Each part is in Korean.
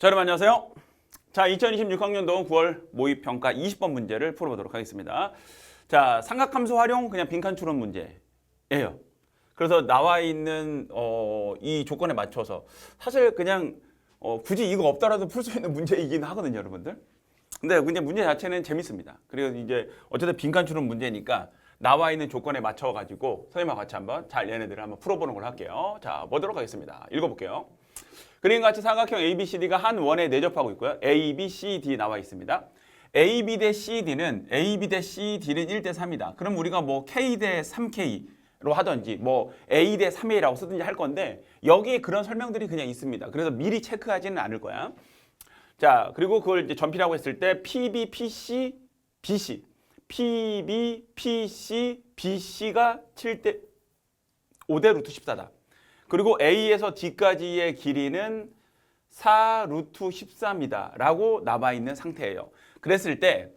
자, 여러분 안녕하세요. 자, 2026학년도 9월 모의 평가 20번 문제를 풀어보도록 하겠습니다. 자, 삼각함수 활용 그냥 빈칸 추론 문제예요. 그래서 나와 있는 어, 이 조건에 맞춰서 사실 그냥 어, 굳이 이거 없더라도 풀 수 있는 문제이긴 하거든요, 여러분들. 근데 근데 문제 자체는 재밌습니다. 그리고 이제 어쨌든 빈칸 추론 문제니까 나와 있는 조건에 맞춰 가지고 선생님과 같이 한번 잘 얘네들을 한번 풀어보는 걸 할게요. 자, 보도록 하겠습니다. 읽어볼게요. 그림 같이 삼각형 ABCD가 한 원에 내접하고 있고요. A, B, C, D 나와 있습니다. AB 대 CD는 AB 대 CD는 1대 3이다. 그럼 우리가 뭐 K 대 3K로 하든지 뭐 A 대 3A라고 쓰든지 할 건데 여기에 그런 설명들이 그냥 있습니다. 그래서 미리 체크하지는 않을 거야. 자, 그리고 그걸 이제 전피라고 했을 때 PB, PC, BC. PB, PC, BC가 7대 5대 루트 14다. 그리고 A에서 D까지의 길이는 4 루트 13이다 라고 남아 있는 상태예요. 그랬을 때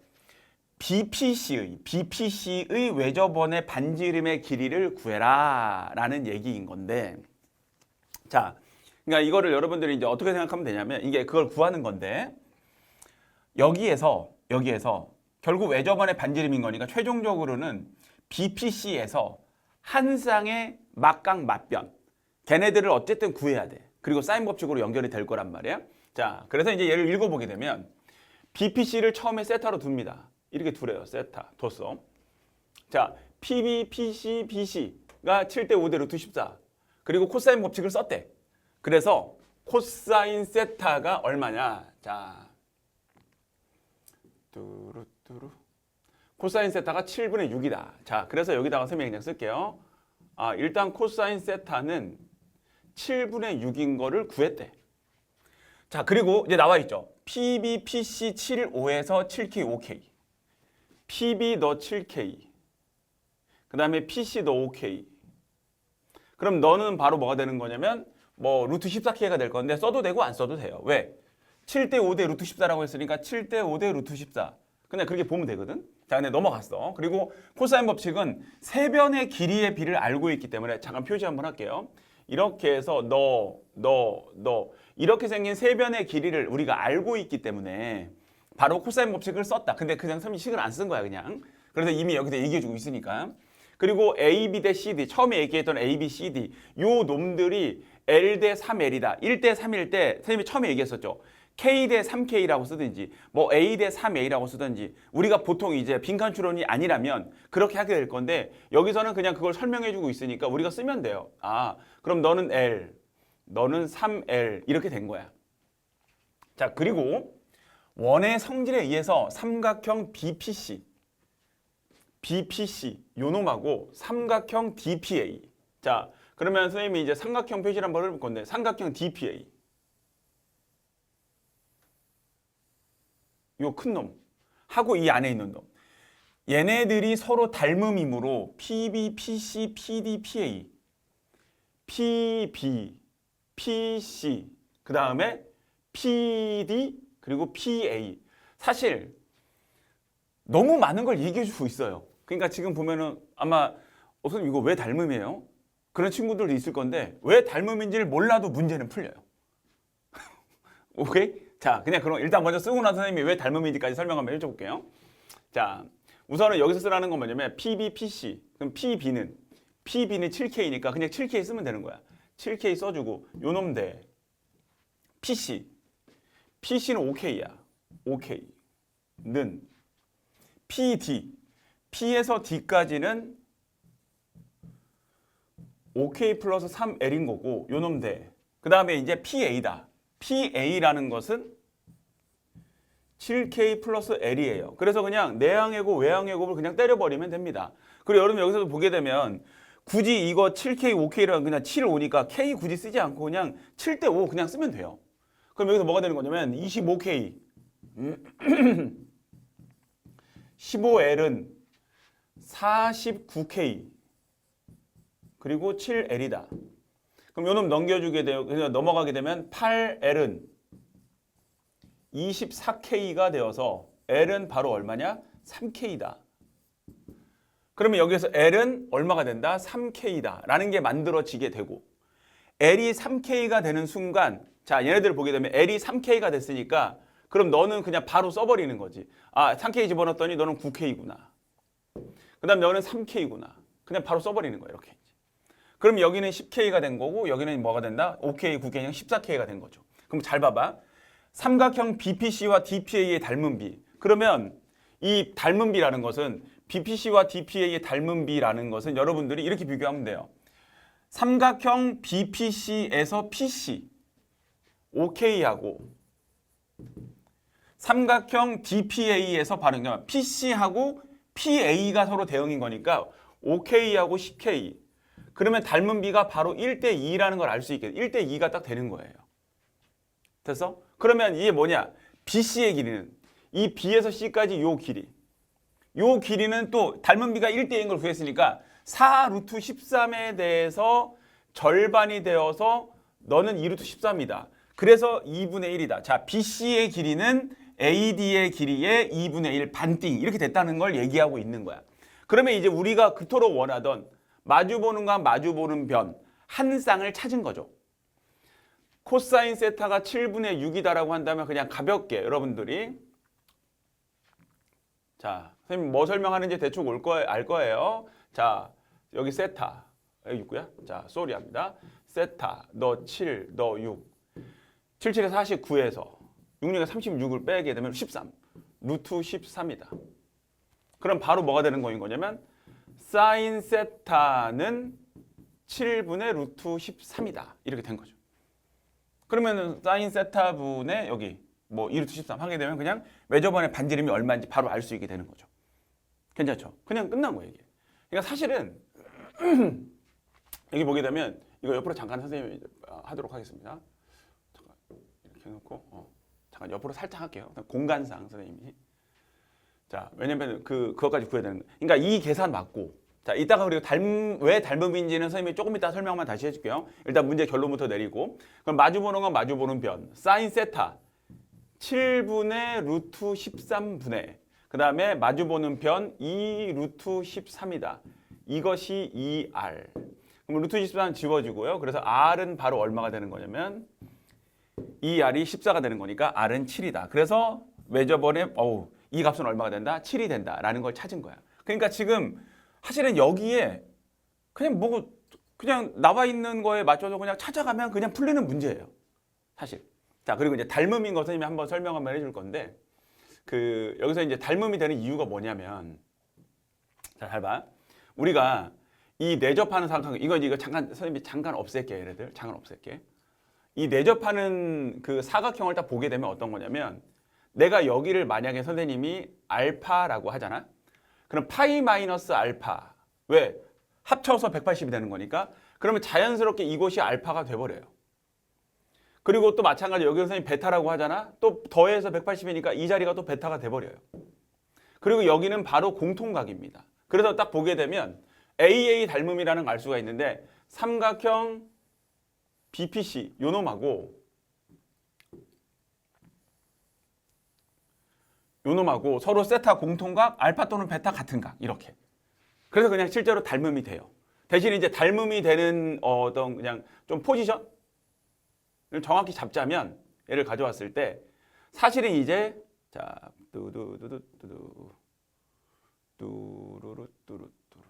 BPC의 BPC의 외접원의 반지름의 길이를 구해라 라는 얘기인 건데 자, 그러니까 이거를 여러분들이 이제 어떻게 생각하면 되냐면 이게 그걸 구하는 건데 여기에서 여기에서 결국 외접원의 반지름인 거니까 최종적으로는 BPC에서 한 쌍의 막강 맞변 걔네들을 어쨌든 구해야 돼. 그리고 사인 법칙으로 연결이 될 거란 말이야. 자, 그래서 이제 얘를 읽어보게 되면 BPC를 처음에 세타로 둡니다. 이렇게 두래요. 세타 뒀어. 자, PB, PC, BC가 7대 5대 루트 14. 그리고 코사인 법칙을 썼대. 그래서 코사인 세타가 얼마냐? 자, 뚜루뚜루. 코사인 세타가 7분의 6이다. 자, 그래서 여기다가 설명 그냥 쓸게요. 아, 일단 코사인 세타는 7분의 6인 거를 구했대. 자, 그리고 이제 나와 있죠. PB, PC 7, 5에서 7K, 5K. PB 너 7K. 그 다음에 PC 너 5K. 그럼 너는 바로 뭐가 되는 거냐면 뭐 루트 14K가 될 건데 써도 되고 안 써도 돼요. 왜? 7대 5대 루트 14라고 했으니까 7대 5대 루트 14. 그냥 그렇게 보면 되거든. 자, 근데 넘어갔어. 그리고 코사인 법칙은 세변의 길이의 비를 알고 있기 때문에 잠깐 표시 한번 할게요. 이렇게 해서 너, 너, 너 이렇게 생긴 세 변의 길이를 우리가 알고 있기 때문에 바로 코사인 법칙을 썼다. 근데 그냥 선생님이 식을 안 쓴 거야 그냥. 그래서 이미 여기서 얘기해주고 있으니까. 그리고 A, B 대 C, D 처음에 얘기했던 A, B, C, D 요 놈들이 L 대 3L이다. 1 대 3일 때 선생님이 처음에 얘기했었죠. K 대 3K라고 쓰든지 뭐 A 대 3A라고 쓰든지 우리가 보통 이제 빈칸 추론이 아니라면 그렇게 하게 될 건데 여기서는 그냥 그걸 설명해 주고 있으니까 우리가 쓰면 돼요. 아, 그럼 너는 L, 너는 3L 이렇게 된 거야. 자, 그리고 원의 성질에 의해서 삼각형 BPC BPC 요놈하고 삼각형 DPA. 자, 그러면 선생님이 이제 삼각형 표시를 한번 해볼 건데 삼각형 DPA. 요 큰 놈 하고 이 안에 있는 놈. 얘네들이 서로 닮음이므로 PB, PC, PD, PA, PB, PC, 그 다음에 PD, 그리고 PA. 사실 너무 많은 걸 얘기해 주고 있어요. 그러니까 지금 보면은 아마 어, 선생님 이거 왜 닮음이에요? 그런 친구들도 있을 건데 왜 닮음인지를 몰라도 문제는 풀려요. 오케이? 자, 그냥 그럼 일단 먼저 쓰고 나서 선생님이 왜 닮음인지까지 설명 한번 해줘 볼게요. 자, 우선은 여기서 쓰라는 건 뭐냐면 PB, PC. 그럼 PB는 PB는 7K니까 그냥 7K 쓰면 되는 거야. 7K 써주고 요놈 대 PC. PC는 5K야. 5K는 PD. P에서 D까지는 5K 플러스 3L인 거고 요놈 대. 그 다음에 이제 PA다. PA라는 것은 7K 플러스 L이에요. 그래서 그냥 외항의 곱을 그냥 때려버리면 됩니다. 그리고 여러분 여기서 보게 되면 굳이 이거 7K, 5K랑 그냥 7, 5니까 K 굳이 쓰지 않고 그냥 7대 5 그냥 쓰면 돼요. 그럼 여기서 뭐가 되는 거냐면 25K, 15L은 49K, 그리고 7L이다. 그럼 요놈 넘겨주게 돼요. 그래서 넘어가게 되면 8L은 24K가 되어서 L은 바로 얼마냐? 3K다. 그러면 여기서 L은 얼마가 된다? 3K다. 라는 게 만들어지게 되고 L이 3K가 되는 순간 자, 얘네들을 보게 되면 L이 3K가 됐으니까 그럼 너는 그냥 바로 써버리는 거지. 아, 3K 집어넣었더니 너는 9K구나. 그 다음 너는 3K구나. 그냥 바로 써버리는 거야, 이렇게. 그럼 여기는 10K가 된 거고 여기는 뭐가 된다? 5K, 9K, 14K가 된 거죠. 그럼 잘 봐봐. 삼각형 BPC와 DPA의 닮은 비. 그러면 이 닮은 비라는 것은 BPC와 DPA의 닮은 비라는 것은 여러분들이 이렇게 비교하면 돼요. 삼각형 BPC에서 PC, OK하고 삼각형 DPA에서 그러니까 PC하고 PA가 서로 대응인 거니까 OK하고 10K. 그러면 닮은 비가 바로 1대 2라는 걸 알 수 있게 1대 2가 딱 되는 거예요. 됐어? 그러면 이게 뭐냐? BC의 길이는 이 B에서 C까지 요 길이. 요 길이는 또 닮은 비가 1대2인 걸 구했으니까 4 루트 13에 대해서 절반이 되어서 너는 2 루트 13이다. 그래서 2분의 1이다. 자, BC의 길이는 AD의 길이의 2분의 1 반띵 이렇게 됐다는 걸 얘기하고 있는 거야. 그러면 이제 우리가 그토록 원하던 마주보는 과 마주보는 변 한 쌍을 찾은 거죠. 코사인 세타가 7분의 6이다라고 한다면 그냥 가볍게 여러분들이 자, 선생님 뭐 설명하는지 대충 올 거에 알 거예요. 자, 여기 세타 여기 6고요. 자, 쏘리 합니다. 세타 너 7, 너 6. 77에서 49에서 66에 36을 빼게 되면 13. 루트 13이다. 그럼 바로 뭐가 되는 거인 거냐면 사인 세타는 7분의 루트 13이다. 이렇게 된 거죠. 그러면은 사인 세타 분의 여기 뭐 2루트 13 하게 되면 그냥 외접원의 반지름이 얼마인지 바로 알 수 있게 되는 거죠. 괜찮죠? 그냥 끝난 거예요, 이게. 그러니까 사실은 여기 보게 되면 이거 옆으로 잠깐 선생님이 하도록 하겠습니다. 잠깐 이렇게 해놓고 어, 잠깐 옆으로 살짝 할게요. 공간상 선생님이. 자, 왜냐면 그 그것까지 구해야 되는 거. 그러니까 이 계산 맞고 자, 이따가 그리고 닮, 왜 닮음인지는 선생님이 조금 이따 설명만 다시 해줄게요. 일단 문제 결론부터 내리고. 그럼 마주보는 건 마주보는 변. 사인 세타. 7분의 루트 13분의. 그 다음에 마주보는 변 2 루트 13이다. 이것이 2R. 그럼 루트 13 지워지고요. 그래서 R은 바로 얼마가 되는 거냐면 2R이 14가 되는 거니까 R은 7이다. 그래서 외접원의 어우, 이 값은 얼마가 된다? 7이 된다라는 걸 찾은 거야. 그러니까 지금 사실은 여기에 그냥 뭐 그냥 나와 있는 거에 맞춰서 그냥 찾아가면 그냥 풀리는 문제예요. 사실. 자, 그리고 이제 닮음인 거 선생님이 한번 설명 한번 해줄 건데 그 여기서 이제 닮음이 되는 이유가 뭐냐면 자, 잘 봐. 우리가 이 내접하는 삼각형 이거 이거 잠깐 선생님이 잠깐 없앨게 얘네들 잠깐 없앨게. 이 내접하는 그 사각형을 딱 보게 되면 어떤 거냐면 내가 여기를 만약에 선생님이 알파라고 하잖아. 그럼 파이 마이너스 알파. 왜? 합쳐서 180이 되는 거니까. 그러면 자연스럽게 이곳이 알파가 돼버려요. 그리고 또 마찬가지로 여기 선생님 베타라고 하잖아. 또 더해서 180이니까 이 자리가 또 베타가 돼버려요. 그리고 여기는 바로 공통각입니다. 그래서 딱 보게 되면 AA 닮음이라는 걸 알 수가 있는데 삼각형 BPC 요놈하고 요놈하고 서로 세타 공통각, 알파 또는 베타 같은 각 이렇게. 그래서 그냥 실제로 닮음이 돼요. 대신 이제 닮음이 되는 어떤 그냥 좀 포지션을 정확히 잡자면 얘를 가져왔을 때 사실은 이제 자 뚜두두두두두 뚜루루 뚜루 뚜루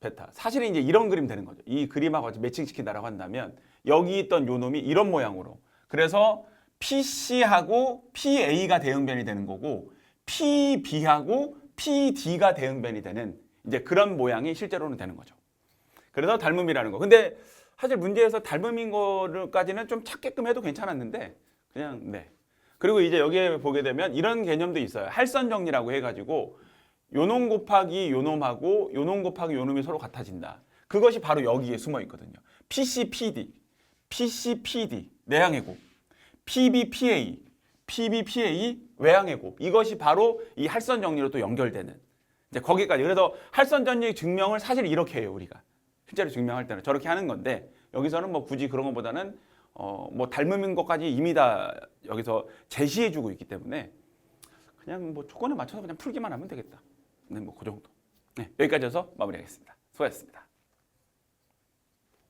베타 사실은 이제 이런 그림 되는 거죠. 이 그림하고 매칭시킨다라고 한다면 여기 있던 요 놈이 이런 모양으로 그래서 PC하고 PA가 대응변이 되는 거고 PB하고 PD가 대응변이 되는 이제 그런 모양이 실제로는 되는 거죠. 그래서 닮음이라는 거. 근데 사실 문제에서 닮음인 거까지는 좀 찾게끔 해도 괜찮았는데 그냥 네. 그리고 이제 여기에 보게 되면 이런 개념도 있어요. 할선 정리라고 해가지고 요놈 곱하기 요놈하고 요놈 곱하기 요놈이 서로 같아진다. 그것이 바로 여기에 숨어 있거든요. PCPD, PCPD 내향의 곱. PBPA, PBPA 외항의 곱 이것이 바로 이 할선 정리로 또 연결되는 이제 거기까지 그래서 할선 정리 증명을 사실 이렇게 해요 우리가 실제로 증명할 때는 저렇게 하는 건데 여기서는 뭐 굳이 그런 것보다는 어 뭐 닮음인 것까지 이미 다 여기서 제시해주고 있기 때문에 그냥 뭐 조건에 맞춰서 그냥 풀기만 하면 되겠다. 네, 뭐 그 정도. 네, 여기까지 해서 마무리하겠습니다. 수고하셨습니다.